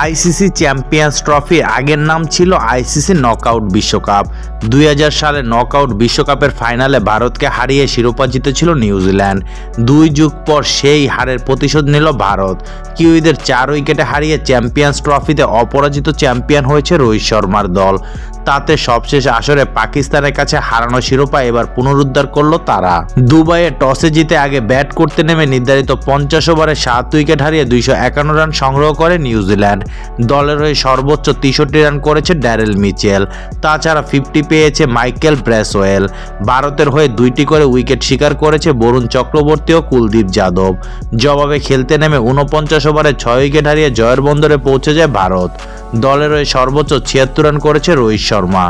ICC champions trophy আগের নাম ছিল আইসিসি নকআউট বিশ্বকাপ। দুই হাজার সালে নকআউট বিশ্বকাপের ফাইনালে ভারতকে হারিয়ে শিরোপা জিতেছিল নিউজিল্যান্ড। দুই যুগ পর সেই হারের প্রতিশোধ নিল ভারত। কিউইদের চার উইকেটে হারিয়ে চ্যাম্পিয়ন্স ট্রফিতে অপরাজিত চ্যাম্পিয়ন হয়েছে রোহিত শর্মার দল। তাতে সবশেষ আসরে পাকিস্তানের কাছে হারানো শিরোপা এবার পুনরুদ্ধার করল তারা। দুবাইয়ে টসে জিতে আগে ব্যাট করতে নেমে নির্ধারিত পঞ্চাশ ওভারে সাত উইকেট হারিয়ে দুইশো একান্ন রান সংগ্রহ করে নিউজিল্যান্ড। দলের হয়ে সর্বোচ্চ তেষট্টি রান করেছে ড্যারেল মিচেল। তাছাড়া ফিফটি পেয়েছে মাইকেল ব্রেসওয়েল ভারতের হয়ে দুইটি করে উইকেট শিকার করেছে বরুণ চক্রবর্তী ও কুলদীপ যাদব। জবাবে খেলতে নেমে উনপঞ্চাশ ওভারে ছয় উইকেট হারিয়ে জয়ের বন্দরে পৌঁছে যায় ভারত। দলের হয়ে সর্বোচ্চ ছিয়াত্তর রান করেছে রোহিত শর্মা।